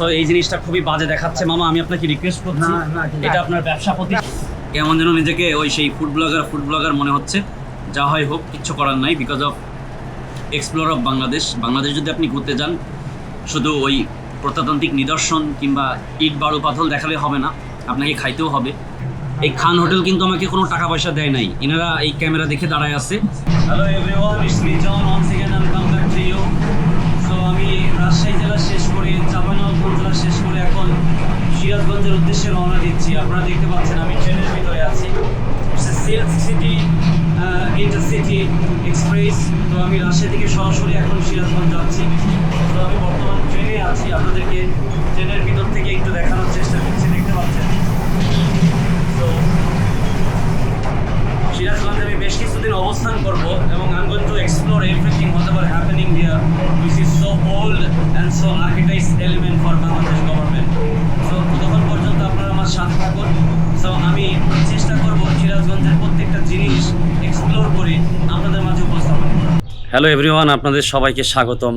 So এই জিনিসটা খুবই বাজে দেখাচ্ছে। মামা আমি আপনাকে রিকোয়েস্ট করছি। এটা আপনার ব্যবসা প্রতি কেমন যেন নিজেকে ওই সেই ফুড ব্লগার ফুড ব্লগার মনে হচ্ছে। যা হয় হোক কিচ্ছু করার নাই because of explore of Bangladesh Bangladesh যদি আপনি ঘুরতে যান শুধু ওই প্রত্নতান্ত্রিক নিদর্শন কিংবা ইট বাড়ু পাথল দেখালে হবে না আপনাকে খাইতেও হবে। এই খান হোটেল কিন্তু আমাকে কোনো টাকা পয়সা দেয় নাই। এনারা এই ক্যামেরা দেখে দাঁড়ায় আছে। Hello everyone it's me John অনস সিরাজগঞ্জের উদ্দেশ্যে রওনা দিচ্ছি। আপনারা দেখতে পাচ্ছেন আমি ট্রেনের ভিতরে আছি। Silk city intercity express. তো আমি রাজশাহী থেকে সরাসরি এখন সিরাজগঞ্জ যাচ্ছি। তো আমি বর্তমান ট্রেনে আছি। আপনাদেরকে ট্রেনের ভিতর থেকে একটু দেখানোর চেষ্টা করছি। দেখতে পাচ্ছেন? তো সিরাজগঞ্জে আমি বেশ কিছুদিন অবস্থান করব এবং I'm to explore everything what ever happening here which is so old and so archetypes element for Bangladesh government আপনারা থাকুন। সো আমি চেষ্টা করব সিরাজগঞ্জের প্রত্যেকটা জিনিস এক্সপ্লোর করে আপনাদের মাঝে উপস্থাপন হ্যালো এভরিওয়ান আপনাদের সবাইকে স্বাগতম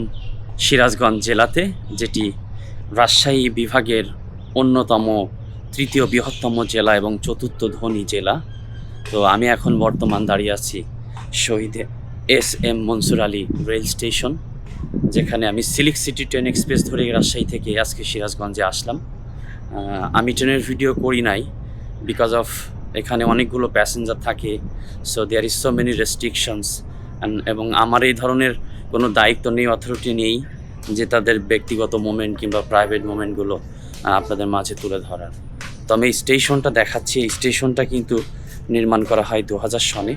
সিরাজগঞ্জ জেলাতে, যেটি রাজশাহী বিভাগের অন্যতম তৃতীয় বৃহত্তম জেলা এবং চতুর্থ ধনী জেলা। তো, আমি এখন বর্তমান দাঁড়িয়ে আছি Shahid S M Mansur Ali rail station, যেখানে আমি সিলিক সিটি ট্রেন এক্সপ্রেস ধরে রাজশাহী থেকে আজকে সিরাজগঞ্জে আসলাম। আমি ট্রেনের ভিডিও করি নাই বিকজ অফ এখানে অনেকগুলো প্যাসেঞ্জার থাকে so there is so many restrictions এবং আমার এই ধরনের কোনো দায়িত্ব নেই অথরিটি নেই, যে তাদের ব্যক্তিগত মোমেন্ট কিংবা প্রাইভেট মোমেন্টগুলো আপনাদের মাঝে তুলে ধরার। তো আমি এই স্টেশনটা দেখাচ্ছি, এই স্টেশনটা কিন্তু নির্মাণ করা হয় দু হাজার সনে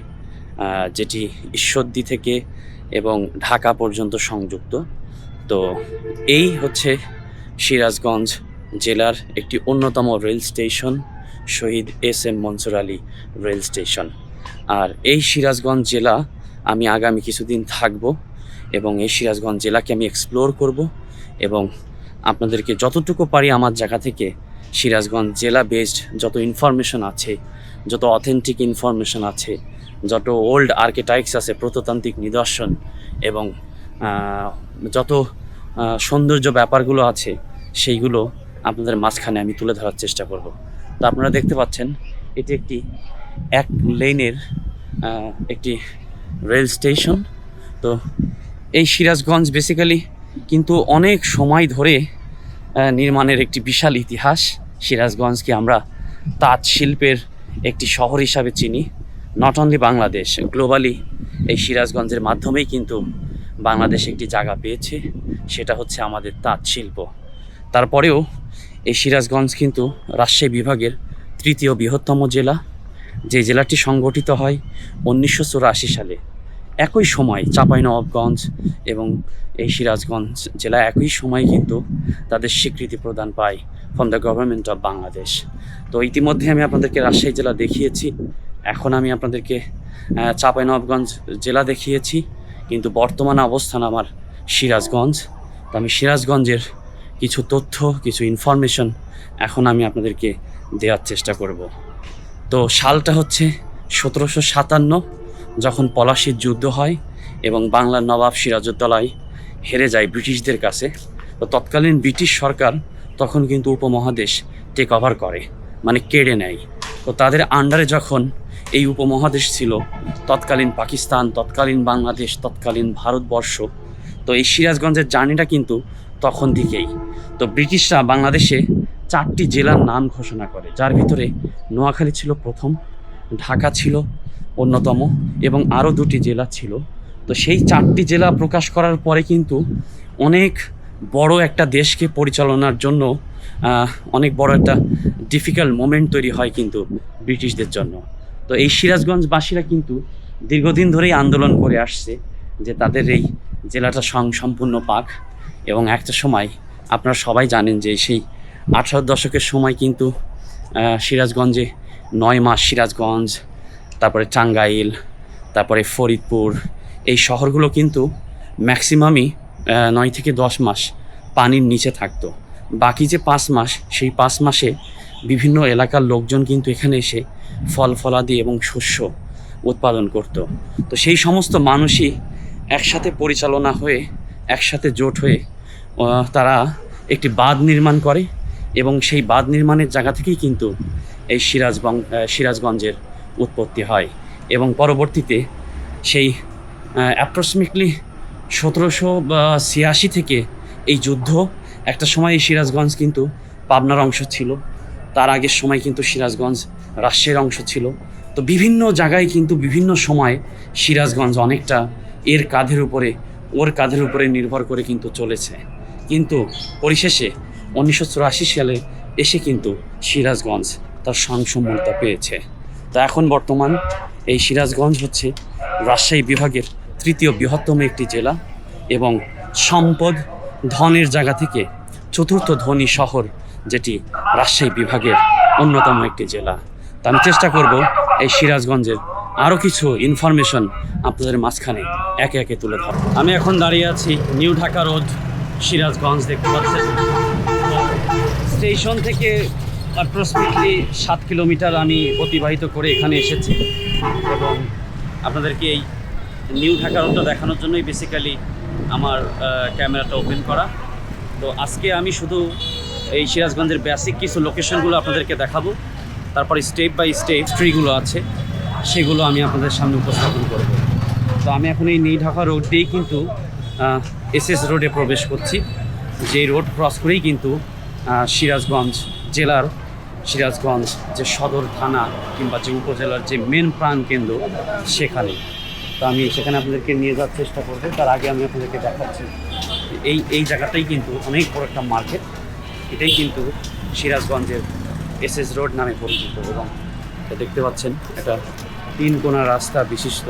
যেটি ঈশ্বরদী থেকে এবং ঢাকা পর্যন্ত সংযুক্ত। তো এই হচ্ছে সিরাজগঞ্জ জেলার একটি অন্যতম rail station, Shahid S M Mansur Ali rail station. আর এই সিরাজগঞ্জ জেলা আমি আগামী কিছুদিন থাকব এবং এই সিরাজগঞ্জ জেলাকে আমি এক্সপ্লোর করব এবং আপনাদেরকে যতটুকু পারি আমার জায়গা থেকে সিরাজগঞ্জ জেলা বেসড যত ইনফরমেশন আছে, যত অথেন্টিক ইনফরমেশন আছে, যত ওল্ড আর্কিটাইক্স আছে প্রত্নতান্ত্রিক নিদর্শন এবং যত সৌন্দর্য ব্যাপারগুলো আছে, সেইগুলো আপনাদের মাঝখানে আমি তুলে ধরার চেষ্টা করব। তো আপনারা দেখতে পাচ্ছেন, এটি একটি এক লেনের একটি রেল স্টেশন। তো এই সিরাজগঞ্জ বেসিক্যালি কিন্তু অনেক সময় ধরে নির্মাণের একটি বিশাল ইতিহাস। সিরাজগঞ্জকে আমরা তাঁত শিল্পের একটি শহর হিসাবে চিনি। নট অনলি বাংলাদেশ গ্লোবালি এই সিরাজগঞ্জের মাধ্যমেই কিন্তু বাংলাদেশ একটি জায়গা পেয়েছে। সেটা হচ্ছে আমাদের তাঁত শিল্প। তারপরেও এই সিরাজগঞ্জ কিন্তু রাজশাহী বিভাগের তৃতীয় বৃহত্তম জেলা। যে জেলাটি সংগঠিত হয় উনিশশো চুরাশি সালে। একই সময় চাঁপাইনবাবগঞ্জ এবং এই সিরাজগঞ্জ জেলা একই সময় কিন্তু তাদের স্বীকৃতি প্রদান পায় from the government of Bangladesh তো ইতিমধ্যে আমি আপনাদেরকে রাজশাহী জেলা দেখিয়েছি। এখন আমি আপনাদেরকে চাঁপাইনবাবগঞ্জ জেলা দেখিয়েছি। কিন্তু বর্তমান অবস্থান আমার সিরাজগঞ্জ। তো আমি সিরাজগঞ্জের কিছু তথ্য, কিছু ইনফরমেশন এখন আমি আপনাদেরকে দেওয়ার চেষ্টা করব। তো সালটা হচ্ছে সতেরোশো সাতান্ন, যখন পলাশির যুদ্ধ হয় এবং বাংলার নবাব সিরাজউদ্দৌলাই হেরে যায় ব্রিটিশদের কাছে, তো তৎকালীন ব্রিটিশ সরকার তখন কিন্তু উপমহাদেশ টেক ওভার করে মানে কেড়ে নেয়। তো তাদের আন্ডারে যখন এই উপমহাদেশ ছিল, তৎকালীন পাকিস্তান, তৎকালীন বাংলাদেশ, তৎকালীন ভারতবর্ষ, তো এই সিরাজগঞ্জের জার্নিটা কিন্তু তখন থেকেই। তো ব্রিটিশরা বাংলাদেশে চারটি জেলার নাম ঘোষণা করে, যার ভিতরে নোয়াখালী ছিল প্রথম, ঢাকা ছিল অন্যতম এবং আরও দুটি জেলা ছিল। তো সেই চারটি জেলা প্রকাশ করার পরে কিন্তু অনেক বড় একটা দেশকে পরিচালনার জন্য অনেক বড় একটা ডিফিকাল্ট মোমেন্ট তৈরি হয় কিন্তু ব্রিটিশদের জন্য। তো এই সিরাজগঞ্জবাসীরা কিন্তু দীর্ঘদিন ধরেই আন্দোলন করে আসছে যে তাদের এই জেলাটা সম্পূর্ণ পাক। এবং একটা সময় আপনারা সবাই জানেন যে সেই আঠারো দশকের সময় কিন্তু সিরাজগঞ্জে নয় মাস সিরাজগঞ্জ, তারপরে টাঙ্গাইল, তারপরে ফরিদপুর, এই শহরগুলো কিন্তু ম্যাক্সিমামই নয় থেকে দশ মাস পানির নিচে থাকতো। বাকি যে পাঁচ মাস, সেই পাঁচ মাসে বিভিন্ন এলাকার লোকজন কিন্তু এখানে এসে ফল, ফলাদি এবং শস্য উৎপাদন করত। তো সেই সমস্ত মানুষই একসাথে পরিচালনা হয়ে, একসাথে জোট হয়ে তারা একটি বাঁধ নির্মাণ করে এবং সেই বাঁধ নির্মাণের জায়গা থেকেই কিন্তু এই সিরাজবং আহ, সিরাজগঞ্জের উৎপত্তি হয় এবং পরবর্তীতে সেই অ্যাপ্রক্সিমেটলি সতেরোশো ছিয়াশি থেকে এই যুদ্ধ একটা সময় এই সিরাজগঞ্জ কিন্তু পাবনার অংশ ছিল। তার আগের সময় কিন্তু সিরাজগঞ্জ রাজশাহীর অংশ ছিল। তো বিভিন্ন জায়গায় কিন্তু বিভিন্ন সময় সিরাজগঞ্জ অনেকটা এর কাঁধের উপরে ওর কাঁধের উপরে নির্ভর করে কিন্তু চলেছে। কিন্তু পরিশেষে উনিশশো চুরাশি সালে এসে কিন্তু সিরাজগঞ্জ তার সংসম্মতা পেয়েছে। তা এখন বর্তমান এই সিরাজগঞ্জ হচ্ছে রাজশাহী বিভাগের তৃতীয় বৃহত্তম একটি জেলা এবং সম্পদ ধনের জায়গা থেকে চতুর্থ ধনী শহর যেটি রাজশাহী বিভাগের অন্যতম একটি জেলা। তা আমি চেষ্টা করব এই সিরাজগঞ্জের আরও কিছু ইনফরমেশন আপনাদের মাঝখানে একে একে তুলে ধর আমি এখন দাঁড়িয়ে আছি নিউ ঢাকা রোড সিরাজগঞ্জ দেখতে পাচ্ছেন। স্টেশন থেকে অ্যাপ্রক্সিমেটলি সাত কিলোমিটার আমি অতিবাহিত করে এখানে এসেছি এবং আপনাদেরকে এই নিউ ঢাকা রোডটা দেখানোর জন্যই বেসিক্যালি আমার ক্যামেরাটা ওপেন করা। তো আজকে আমি শুধু এই সিরাজগঞ্জের বেসিক কিছু লোকেশনগুলো আপনাদেরকে দেখাবো। তারপর স্টেপ বাই স্টেপ ট্রিগুলো আছে, সেগুলো আমি আপনাদের সামনে উপস্থাপন করব। তো আমি এখন এই নিউ ঢাকা রোড দিয়েই কিন্তু এস এস রোডে প্রবেশ করছি। যে রোড ক্রস করেই কিন্তু সিরাজগঞ্জ জেলার সিরাজগঞ্জ যে সদর থানা কিংবা যে উপজেলার যে মেন প্রাণ কেন্দ্র সেখানে। তো আমি সেখানে আপনাদেরকে নিয়ে যাওয়ার চেষ্টা করব। তার আগে আমি আপনাদেরকে দেখাচ্ছি এই এই জায়গাটাই কিন্তু অনেক বড় একটা মার্কেট এটাই কিন্তু সিরাজগঞ্জের এস এস রোড নামে পরিচিত এবং দেখতে পাচ্ছেন একটা তিন কোনা রাস্তা বিশিষ্ট।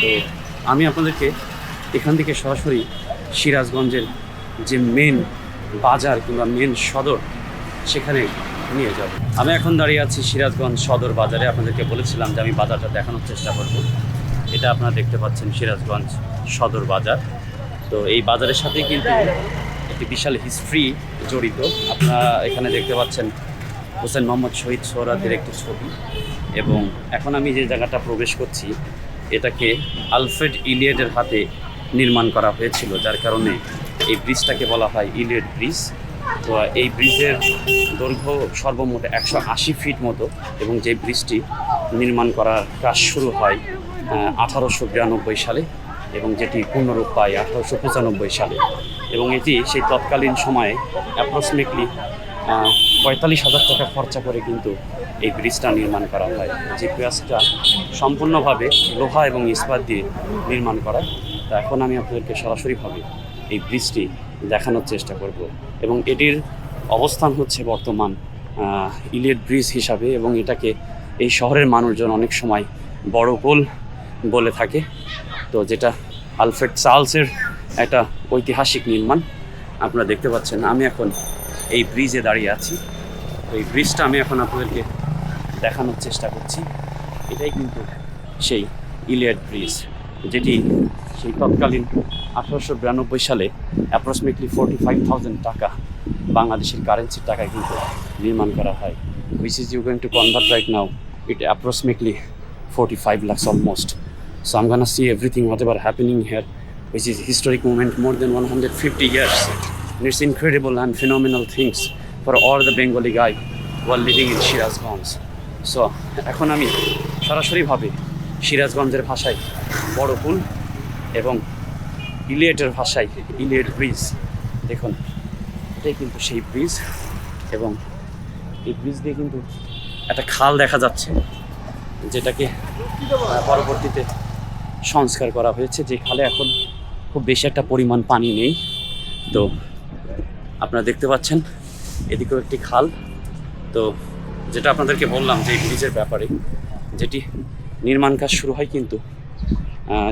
তো আমি আপনাদেরকে এখান থেকে সরাসরি সিরাজগঞ্জের যে মেন বাজার কিংবা মেন সদর, সেখানে নিয়ে যাব। আমি এখন দাঁড়িয়ে আছি সিরাজগঞ্জ সদর বাজারে। আপনাদেরকে বলেছিলাম যে আমি বাজারটা দেখানোর চেষ্টা করব। এটা আপনারা দেখতে পাচ্ছেন সিরাজগঞ্জ সদর বাজার। তো এই বাজারের সাথে কিন্তু একটি বিশাল হিস্ট্রি জড়িত। আপনারা এখানে দেখতে পাচ্ছেন হোসেন মোহাম্মদ শহীদ সোহরাদের একটি ছবি। এবং এখন আমি যে জায়গাটা প্রবেশ করছি, এটাকে আলফ্রেড ইলিয়েডের হাতে নির্মাণ করা হয়েছিল, যার কারণে এই ব্রিজটাকে বলা হয় ইলিয়েট ব্রিজ। তো এই ব্রিজের দৈর্ঘ্য সর্বমোট একশো আশি ফিট মতো এবং যে ব্রিজটি নির্মাণ করার কাজ শুরু হয় আঠারোশো বিরানব্বই সালে এবং যেটি পূর্ণরূপ পায় আঠারোশো পঁচানব্বই সালে। এবং এটি সেই তৎকালীন সময়ে অ্যাপ্রক্সিমেটলি পঁয়তাল্লিশ হাজার টাকা খরচা করে কিন্তু এই ব্রিজটা নির্মাণ করা হয়। যে ব্রিজটা সম্পূর্ণভাবে লোহা এবং ইস্পাত দিয়ে নির্মাণ করা তা এখন আমি আপনাদেরকে সরাসরিভাবে এই ব্রিজটি দেখানোর চেষ্টা করব। এবং এটির অবস্থান হচ্ছে বর্তমান আহ, ইলিয়েট ব্রিজ হিসাবে এবং এটাকে এই শহরের মানুষজন অনেক সময় বড় পোল বলে থাকে। তো যেটা আলফ্রেড চার্লসের একটা ঐতিহাসিক নির্মাণ আপনারা দেখতে পাচ্ছেন আমি এখন এই ব্রিজে দাঁড়িয়ে আছি। তো এই ব্রিজটা আমি এখন আপনাদেরকে দেখানোর চেষ্টা করছি। এটাই কিন্তু সেই ইলিয়াড ব্রিজ যেটি সেই তৎকালীন আঠারোশো বিরানব্বই সালে অ্যাপ্রক্সিমেটলি ফোরটি ফাইভ থাউজেন্ড টাকা বাংলাদেশের কারেন্সির টাকা কিন্তু নির্মাণ করা হয়। Which is you going to convert right now it approximately forty five lakhs almost so I'm gonna see everything what ever happening here which is historic movement more than one hundred fifty years it's incredible and phenomenal things for all the Bengali guy were living in Sirajganj so এখন আমি সরাসরিভাবে সিরাজগঞ্জের ভাষায় বড় পুল এবং ইলিয়েটের ভাষায় Eliot bridge, দেখুন, এটাই কিন্তু সেই ব্রিজ এবং এই ব্রিজ দিয়ে কিন্তু একটা খাল দেখা যাচ্ছে, যেটাকে পরবর্তীতে সংস্কার করা হয়েছে, যে খালে এখন খুব বেশি একটা পরিমাণ পানি নেই। তো আপনারা দেখতে পাচ্ছেন, এদিকেও একটি খাল। তো যেটা আপনাদেরকে বললাম যে এই ব্রিজের ব্যাপারে, যেটি নির্মাণ কাজ শুরু হয় কিন্তু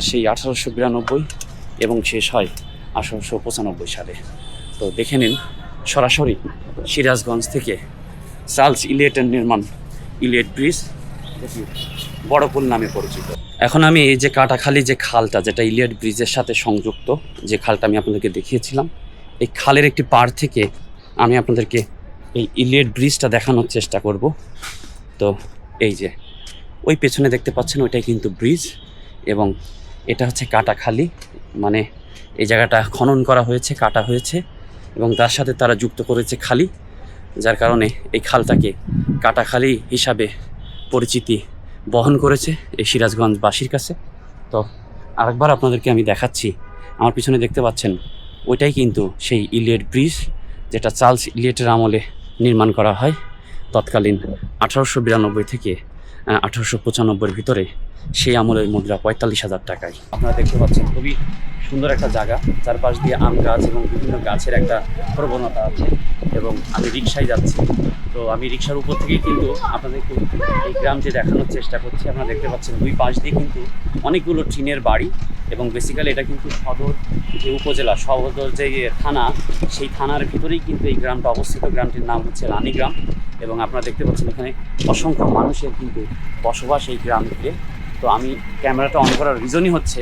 সেই আঠারোশো বিরানব্বই এবং শেষ হয় আঠারোশো পঁচানব্বই সালে। তো দেখে নিন, সরাসরি সিরাজগঞ্জ থেকে চার্লস ইলিয়েটের নির্মাণ, ইলিয়েট ব্রিজ বড়পুল নামে পরিচিত। এখন আমি এই যে কাটাখালি যে খালটা, যেটা ইলিয়াট ব্রিজের সাথে সংযুক্ত, যে খালটা আমি আপনাদেরকে দেখিয়েছিলাম, এই খালের একটি পাড় থেকে আমি আপনাদেরকে এই ইলিয়েট ব্রিজটা দেখানোর চেষ্টা করব। তো এই যে, ওই পেছনে দেখতে পাচ্ছেন, ওইটাই কিন্তু ব্রিজ। এবং এটা হচ্ছে কাটাখালি মানে এই জায়গাটা খনন করা হয়েছে, কাটা হয়েছে এবং তার সাথে তারা যুক্ত করেছে খালি, যার কারণে এই খালটাকে কাটাখালি হিসাবে পরিচিতি বহন করেছে এই সিরাজগঞ্জবাসীর কাছে। তো আরেকবার আপনাদেরকে আমি দেখাচ্ছি, আমার পিছনে দেখতে পাচ্ছেন, ওইটাই কিন্তু সেই ইলিয়েট ব্রিজ যেটা চার্লস ইলিয়েটের আমলে নির্মাণ করা হয় তৎকালীন আঠারোশো বিরানব্বই থেকে আঠারোশো পঁচানব্বইয়ের ভিতরে সেই আমলের মুদ্রা পঁয়তাল্লিশ হাজার টাকায়। আপনারা দেখতে পাচ্ছেন খুবই সুন্দর একটা জায়গা। চারপাশ দিয়ে আম গাছ এবং বিভিন্ন গাছের একটা প্রবণতা আছে এবং আমি রিক্সায় যাচ্ছি। তো আমি রিক্সার উপর থেকেই কিন্তু আপনাদেরকে এই গ্রামটি দেখানোর চেষ্টা করছি। আপনারা দেখতে পাচ্ছেন দুই পাশ দিয়ে কিন্তু অনেকগুলো টিনের বাড়ি এবং বেসিক্যালি এটা কিন্তু সদর যে উপজেলা, সদর যে থানা, সেই থানার ভিতরেই কিন্তু এই গ্রামটা অবস্থিত। গ্রামটির নাম হচ্ছে রানীগ্রাম। এবং আপনারা দেখতে পাচ্ছেন এখানে অসংখ্য মানুষের কিন্তু বসবাস এই গ্রামটিতে তো আমি ক্যামেরাটা অন করার রিজনই হচ্ছে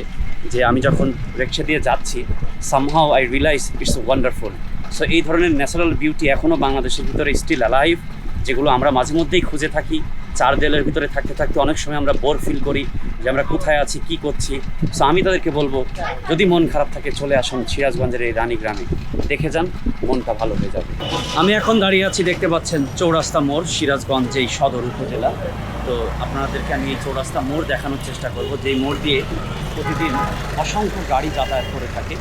যে আমি যখন রিক্সা দিয়ে যাচ্ছি somehow I realise it's wonderful so এই ধরনের ন্যাচারাল বিউটি এখনও বাংলাদেশের ভিতরে স্টিল অ্যালাইভ যেগুলো আমরা মাঝে মধ্যেই খুঁজে থাকি, চার দেয়ালের ভিতরে থাকতে থাকতে অনেক সময় আমরা বোর ফিল করি যে আমরা কোথায় আছি, কি করছি। সো আমি তাদেরকে বলব, যদি মন খারাপ থাকে চলে আসুন সিরাজগঞ্জের এই রানী গ্রামে। দেখে যান, মনটা ভালো হয়ে যাবে। আমি এখন দাঁড়িয়ে আছি দেখতে পাচ্ছেন চৌরাস্তা মোড়, সিরাজগঞ্জ, এই সদর উপজেলা। তো আপনাদেরকে আমি এই চৌরাস্তা মোড় দেখানোর চেষ্টা করব যেই মোড় দিয়ে প্রতিদিন অসংখ্য গাড়ি যাতায়াত করে থাকে।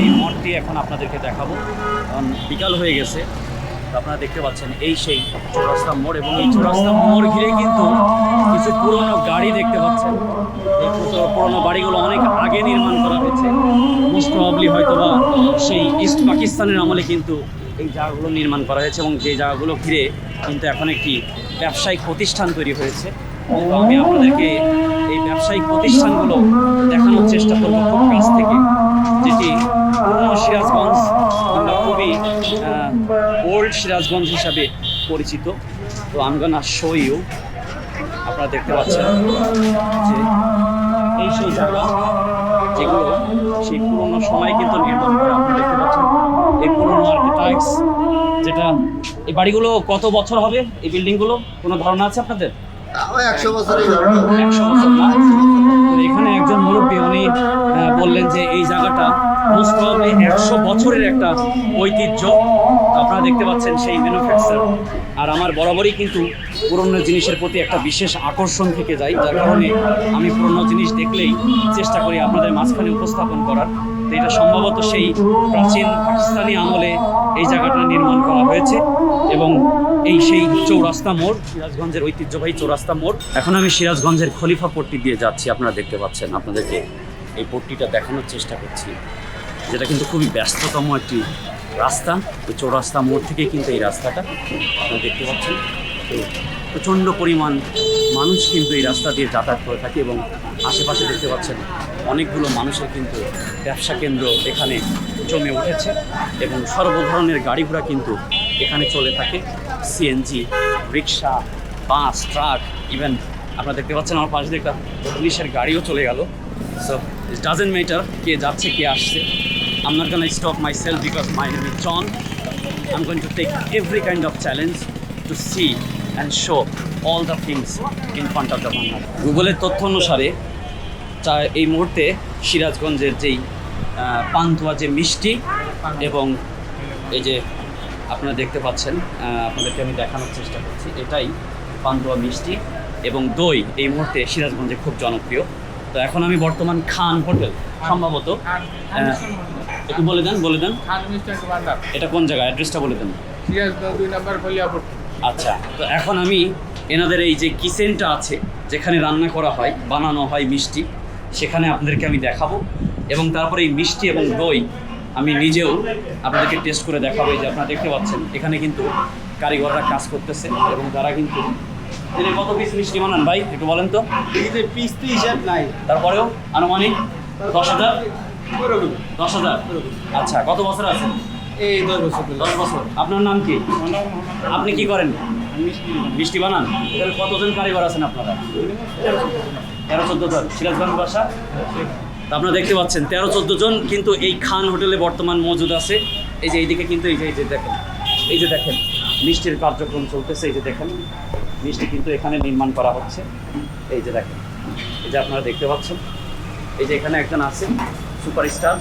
এই মোড়টি এখন আপনাদেরকে দেখাবো। কারণ বিকাল হয়ে গেছে আপনারা দেখতে পাচ্ছেন, এই সেই চৌরাস্তা মোড় এবং এই চৌরাস্তা মোড় ঘিরে কিন্তু কিছু পুরনো গাড়ি দেখতে পাচ্ছেন। এই পুরো- পুরনো বাড়িগুলো অনেক আগে নির্মাণ করা হয়েছে। মোস্ট প্রবাবলি হয়তো বা সেই ইস্ট পাকিস্তানের আমলে কিন্তু এই জায়গাগুলো নির্মাণ করা হয়েছে এবং যে জায়গাগুলো ঘিরে কিন্তু এখন একটি ব্যবসায়িক প্রতিষ্ঠান তৈরি হয়েছে। আমি আপনাদেরকে এই ব্যবসায়িক প্রতিষ্ঠানগুলো দেখানোর চেষ্টা করব খুব কাছ থেকে। সিরাজগঞ্জ হিসাবে পরিচিত। তো আমি গানা শো ইউ আপনারা দেখতে পাচ্ছেন যে এই সেই জায়গা যেগুলো সেই পুরনো সময় কিন্তু নির্মাণ করা আপনারা দেখতে পাচ্ছেন। এই পুরনো আর্কিটেক্টস যেটা এই বাড়িগুলো কত বছর হবে? এই বিল্ডিংগুলো কোনো ধারণা আছে আপনাদের? একশো বছর না? এখানে একজন মুরব্বী উনি বললেন যে এই জায়গাটা মোস্ট একশো বছরের একটা ঐতিহ্য আপনারা দেখতে পাচ্ছেন সেই ম্যানুফ্যাকচার আর আমার বরাবরই কিন্তু পুরনো জিনিসের প্রতি একটা বিশেষ আকর্ষণ থেকে যায়, যার কারণে আমি পুরনো জিনিস দেখলেই চেষ্টা করি আপনাদের মাঝখানে উপস্থাপন করার। তো এটা সম্ভবত সেই প্রাচীন পাকিস্তানি আমলে এই জায়গাটা নির্মাণ করা হয়েছে এবং এই সেই চৌরাস্তা মোড়, সিরাজগঞ্জের ঐতিহ্যবাহী চৌরাস্তা মোড়। এখন আমি সিরাজগঞ্জের খলিফা পট্টি দিয়ে যাচ্ছি, আপনারা দেখতে পাচ্ছেন। আপনাদেরকে এই পট্টিটা দেখানোর চেষ্টা করছি। যেটা কিন্তু খুবই ব্যস্ততম একটি রাস্তা ওই চৌরাস্তা মোড় থেকে কিন্তু এই রাস্তাটা আপনারা দেখতে পাচ্ছেন। তো প্রচণ্ড পরিমাণ মানুষ কিন্তু এই রাস্তা দিয়ে যাতায়াত করে থাকে এবং আশেপাশে দেখতে পাচ্ছেন অনেকগুলো মানুষের কিন্তু ব্যবসা কেন্দ্র এখানে জমে উঠেছে এবং সর্ব ধরনের গাড়ি ঘোড়া কিন্তু এখানে চলে থাকে। CNG rickshaw, bus, truck even আপনারা দেখতে পাচ্ছেন আমার পাশে একটা পুলিশের গাড়িও চলে গেল। সো ডাজেন্ট ম্যাটার কে যাচ্ছে, কে আসছে। I'm not gonna stop myself because my name is John. I'm going to take every kind of challenge to see and show all the things in front of the Bangla. গুগলের তথ্য অনুসারে চা- এই মুহূর্তে সিরাজগঞ্জের যেই পান্তুয়া যে মিষ্টি এবং এই যে আপনারা দেখতে পাচ্ছেন আপনাদেরকে আমি দেখানোর চেষ্টা করছি, এটাই পান্তুয়া মিষ্টি এবং দই এই মুহূর্তে সিরাজগঞ্জে খুব জনপ্রিয় তো এখন আমি বর্তমান খান হোটেল, সম্ভবত একটু বলে দেন বলে দেন। খান মিস্টার ভান্ডার এটা কোন জায়গা অ্যাড্রেসটা বলে দেন। সিরাজগঞ্জ দুই নম্বর কলিয়াপুর। আচ্ছা তো এখন আমি এনাদের এই যে কিচেনটা আছে যেখানে রান্না করা হয় বানানো হয় মিষ্টি সেখানে আপনাদেরকে আমি দেখাবো। এবং তারপরে এই মিষ্টি এবং দই আমি নিজেও আপনাদেরকে টেস্ট করে দেখাবো। এই যে আপনারা দেখতে পাচ্ছেন এখানে কিন্তু কারিগররা কাজ করতেছে এবং তারা কিন্তু তিনি কত পিস মিষ্টি বানান ভাই? একটু বলেন তো। পিস তো হিসাব নাই। তারপরেও আনুমানিক দশ হাজার? দশ হাজার? আচ্ছা কত বছর আছে এই দশ বছর দশ বছর। আপনার নাম কি? আপনি কি করেন? মিষ্টি বানান? এখানে কতজন কারিগর আছেন আপনারা? তেরো চোদ্দ জন। সিরাজগঞ্জ বাসা? তা আপনারা দেখতে পাচ্ছেন তেরো চোদ্দ জন কিন্তু এই খান হোটেলে বর্তমান মজুদ আছে। এই যে এইদিকে কিন্তু এই যে এই যে দেখেন এই যে দেখেন মিষ্টির কার্যক্রম চলতেছে এই যে দেখেন মিষ্টি কিন্তু এখানে নির্মাণ করা হচ্ছে। এই যে দেখেন এই যে আপনারা দেখতে পাচ্ছেন এই যে এখানে একজন আছে সুপারস্টার।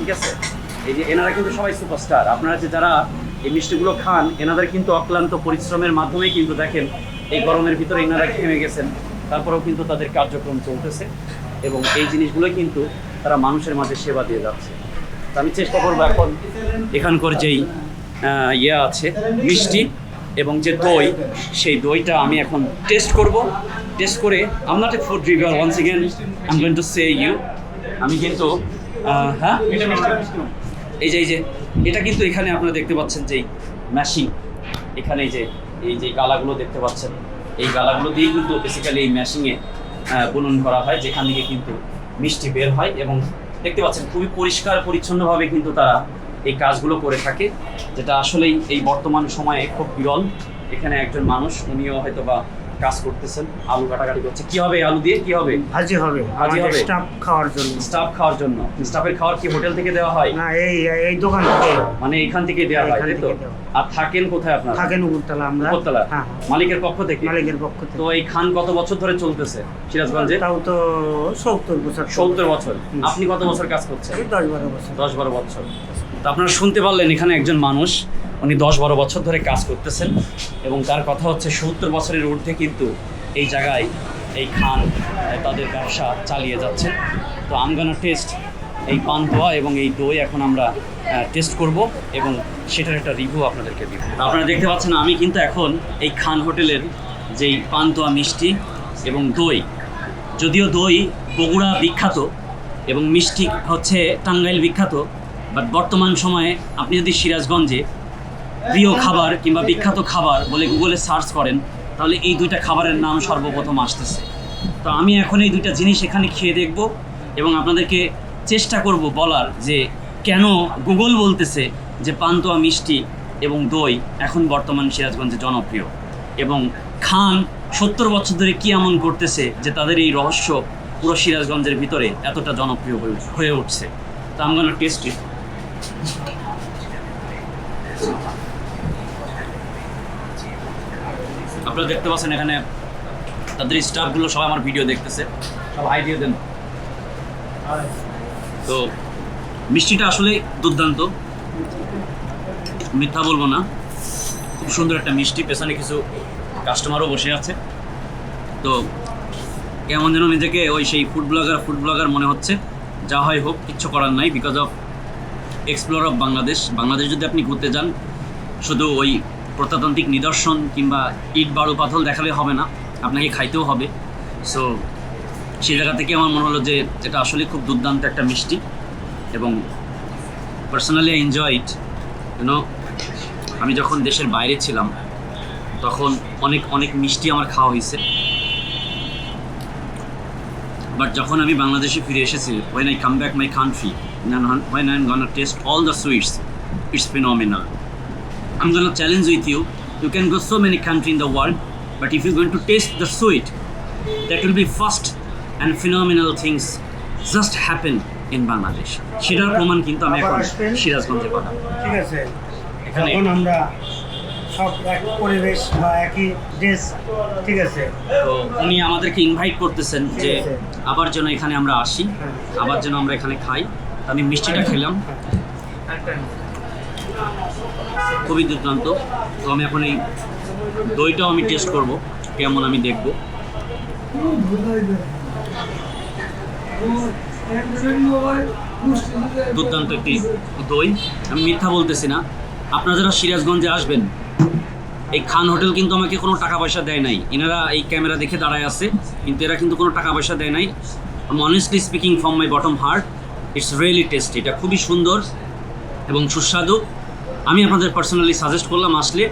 ঠিক আছে? এই যে এনারা কিন্তু সবাই সুপারস্টার। আপনারা যে যারা এই মিষ্টিগুলো খান, এনাদের কিন্তু অক্লান্ত পরিশ্রমের মাধ্যমেই কিন্তু দেখেন এই গরমের ভিতরে এনারা ঘেমে গেছেন। তারপরেও কিন্তু তাদের কার্যক্রম চলতেছে এবং এই জিনিসগুলোই কিন্তু তারা মানুষের মাঝে সেবা দিয়ে যাচ্ছে। আমি চেষ্টা করব এখন এখানকার যেই ইয়ে আছে, মিষ্টি এবং যে দই, সেই দইটা আমি এখন টেস্ট করব। টেস্ট করে I'm not a food reviewer once again I'm to say you আমি কিন্তু হ্যাঁ? এই যে এই যে, এটা কিন্তু এখানে আপনারা দেখতে পাচ্ছেন যে ম্যাশিং এখানে যে, এই যে গালাগুলো দেখতে পাচ্ছেন। এই গালাগুলো দিয়েই কিন্তু বেসিক্যালি এই ম্যাশিংয়ে বুনন করা হয়, যেখান থেকে কিন্তু মিষ্টি বের হয় এবং দেখতে পাচ্ছেন খুবই পরিষ্কার, পরিচ্ছন্নভাবে কিন্তু তারা এই কাজগুলো করে থাকে, যেটা আসলেই এই বর্তমান সময়ে খুব বিরল। এখানে একজন মানুষ, উনিও হয়তো বা কাজ করতেছেন আলু কাটাকাটি করছে। কি হবে আলু দিয়ে? কি হবে? ভাজি হবে। ভাজি হবে? স্টাফ খাওয়ার জন্য। স্টাফ খাওয়ার জন্য। স্টাফের খাওয়ার কি হোটেল থেকে দেওয়া হয়? না এই এই দোকান থেকে। মানে এখান থেকে দেওয়া হয় তাই তো? আর থাকেন কোথায় আপনারা? থাকেন উপরতলা আমরা। উপরতলা? হ্যাঁ। মালিকের পক্ষ থেকে? মালিকের পক্ষ থেকে। তো এই খান কত বছর ধরে চলতেছে সিরাজগঞ্জে? তাও তো সত্তর বছর। সত্তর বছর। আপনি কত বছর কাজ করছেন? এই দশ বারো বছর। দশ বারো বছর। তো আপনারা শুনতে পারলেন এখানে একজন মানুষ। উনি দশ বারো বছর ধরে কাজ করতেছেন এবং তার কথা হচ্ছে সত্তর বছরের ঊর্ধ্বে কিন্তু এই জায়গায় এই খান তাদের ব্যবসা চালিয়ে যাচ্ছেন তো আমগানা টেস্ট এই পান্তুয়া এবং এই দই এখন আমরা টেস্ট করব এবং সেটার একটা রিভিউ আপনাদেরকে দিব। আপনারা দেখতে পাচ্ছেন আমি কিন্তু এখন এই খান হোটেলের যেই পান্তুয়া মিষ্টি এবং দই, যদিও দই বগুড়া বিখ্যাত এবং মিষ্টি হচ্ছে টাঙ্গাইল বিখ্যাত বাট বর্তমান সময়ে আপনি যদি সিরাজগঞ্জে প্রিয় খাবার কিংবা বিখ্যাত খাবার বলে গুগলে সার্চ করেন, তাহলে এই দুইটা খাবারের নাম সর্বপ্রথম আসতেছে। তো আমি এখন এই দুইটা জিনিস এখানে খেয়ে দেখব এবং আপনাদেরকে চেষ্টা করব বলার যে কেন গুগল বলতেছে যে পান্তুয়া মিষ্টি এবং দই এখন বর্তমান সিরাজগঞ্জে জনপ্রিয় এবং খান সত্তর বছর ধরে কি এমন করতেছে যে তাদের এই রহস্য পুরো সিরাজগঞ্জের ভিতরে এতটা জনপ্রিয় হয়ে হয়ে উঠছে। তো আমি টেস্ট ইট আপনারা দেখতে পাচ্ছেন এখানে তাদের স্টাফগুলো সবাই আমার ভিডিও দেখতেছে। সব হাই দিয়ে দেন। তো মিষ্টিটা আসলে দুর্দান্ত। মিথ্যা বলব না। খুব সুন্দর একটা মিষ্টি, পেছনে কিছু কাস্টমারও বসে আছে। তো কেমন যেন নিজেকে ওই সেই ফুড ব্লগার ফুড ব্লগার মনে হচ্ছে। যা হয় হোক, কিচ্ছু করার নাই because of explore of Bangladesh Bangladesh যদি আপনি ঘুরতে যান, শুধু ওই প্রত্যাতান্ত্রিক নিদর্শন কিংবা ইট, বাড়ু পাথল দেখালে হবে না, আপনাকে খাইতেও হবে। সো সেই জায়গা থেকে আমার মনে হলো যে এটা আসলে খুব দুর্দান্ত একটা মিষ্টি এবং পার্সোনালি এনজয় ইট ইউনো আমি যখন দেশের বাইরে ছিলাম, তখন অনেক অনেক মিষ্টি আমার খাওয়া হয়েছে। বাট যখন আমি বাংলাদেশে ফিরে এসেছি when I come back my country when I'm gonna taste all the sweets it's phenomenal I'm gonna challenge with you. You can go so many countries in the world, but if you're going to taste the sweet, that will be first and phenomenal things just happen in Bangladesh. সেটার প্রমাণ কিন্তু আমি এখন সিরাজগঞ্জে পাঠাম ঠিক আছে এখানে আমরা সব এক পরিবেশ বা একই ড্রেস ঠিক আছে তো উনি আমাদেরকে ইনভাইট করতেছেন যে। আবার যেন এখানে আমরা আসি হ্যাঁ। আবার যেন আমরা এখানে খাই আমি মিষ্টিটা খেলাম খুবই দুর্দান্ত। তো আমি এখন এই দইটাও আমি টেস্ট করব, কেমন আমি দেখব। দুর্দান্ত একটি দই। আমি মিথ্যা বলতেছি না। আপনারা যারা সিরাজগঞ্জে আসবেন, এই খান হোটেল কিন্তু আমাকে কোনো টাকা পয়সা দেয় নাই। এনারা এই ক্যামেরা দেখে দাঁড়ায় আছে, কিন্তু এরা কিন্তু কোনো টাকা পয়সা দেয় নাই। Honestly speaking from my bottom heart it's really tasty এটা খুবই সুন্দর এবং সুস্বাদু। আমি আপনাদের পার্সোনালি সাজেস্ট করলাম আসলে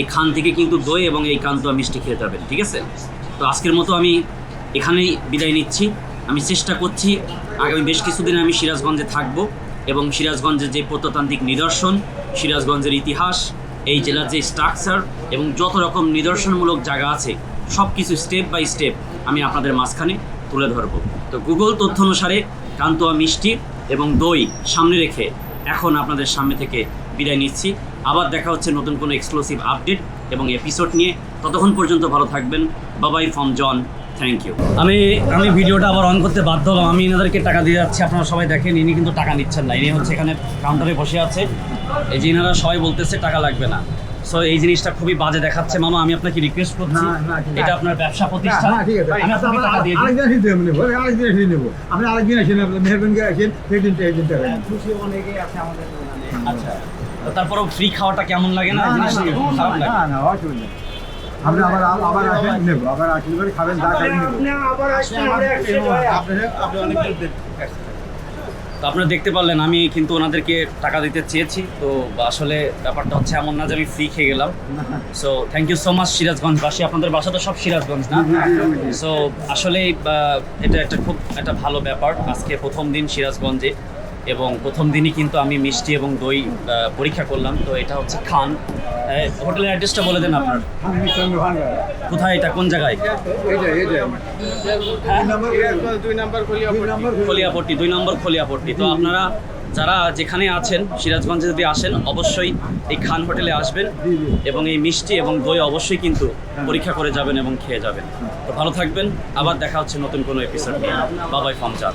এই খান থেকে কিন্তু দই এবং এই কান্তুয়া মিষ্টি খেয়ে যাবেন ঠিক আছে? তো আজকের মতো আমি এখানেই বিদায় নিচ্ছি। আমি চেষ্টা করছি আগামী বেশ কিছুদিন আমি সিরাজগঞ্জে থাকব এবং সিরাজগঞ্জের যে প্রত্নতান্ত্রিক নিদর্শন, সিরাজগঞ্জের ইতিহাস, এই জেলার যে স্ট্রাকচার এবং যত রকম নিদর্শনমূলক জায়গা আছে সব কিছু স্টেপ বাই স্টেপ আমি আপনাদের মাঝখানে তুলে ধরবো। তো গুগল তথ্য অনুসারে কান্তোয়া মিষ্টি এবং দই সামনে রেখে এখন আপনাদের সামনে থেকে বিদায় নিচ্ছি। আবার দেখা হচ্ছে নতুন কোনো এক্সক্লুসিভ আপডেট এবং এপিসোড নিয়ে। ততক্ষণ পর্যন্ত ভালো থাকবেন। বাবাই ফ্রম জন থ্যাংক ইউ আমি আমি ভিডিওটা আবার অন করতে বাধ্য হলাম। আমি এনাদেরকে টাকা দিয়ে যাচ্ছি। আপনারা সবাই দেখেন ইনি কিন্তু টাকা নিচ্ছেন না। ইনি হচ্ছে এখানে কাউন্টারে বসে আছে। এই যে এনারা সবাই বলতেছে টাকা লাগবে না। সো এই জিনিসটা খুবই বাজে দেখাচ্ছে। মামা আমি আপনাকে রিকোয়েস্ট করছি। না, না, এটা আপনার ব্যবসা প্রতিষ্ঠান। ঠিক আছে। আমি আপনাকে টাকা দিয়ে দিই। আরেকদিন এসে নেব, আরেকদিন এসে নেব। আপনি আরেকদিন এসে নেবেন, মেহরবানি আসেন, সেই দিনটা এই দিনটা। নেবেন। আচ্ছা। তো তারপরেও ফ্রি খাওয়াটা কেমন লাগে না? না, না, জিনিসটা না, খারাপ লাগে? না, না, অসুবিধা নেই। আবার আবার আসেন নেব আবার আসলে পরে খাবেন যা খাবেন নেব। আবার আসবেন আমরা আপনি আপনি অনেক তো আপনারা দেখতে পারলেন আমি কিন্তু ওনাদেরকে টাকা দিতে চেয়েছি তো আসলে ব্যাপারটা হচ্ছে এমন না যে আমি ফ্রি খেয়ে গেলাম। So thank you so much সিরাজগঞ্জবাসী আপনাদের বাসা তো সব সিরাজগঞ্জ না? সো আসলে এটা একটা খুব একটা ভালো ব্যাপার। আজকে প্রথম দিন সিরাজগঞ্জে। এবং প্রথম দিনই কিন্তু আমি মিষ্টি এবং দই পরীক্ষা করলাম। তো এটা হচ্ছে খান। হোটেলের অ্যাড্রেসটা বলে দেন আপনার। কোথায় এটা? কোন জায়গায়? হ্যাঁ? খলিয়াপট্টি, দুই নম্বর খলিয়াপট্টি। তো আপনারা যারা যেখানে আছেন, সিরাজগঞ্জে যদি আসেন, অবশ্যই এই খান হোটেলে আসবেন এবং এই মিষ্টি এবং দই অবশ্যই কিন্তু পরীক্ষা করে যাবেন এবং খেয়ে যাবেন। তো ভালো থাকবেন। আবার দেখা হচ্ছে নতুন কোনো এপিসোড নিয়ে। বাবাই ফমচাঁদ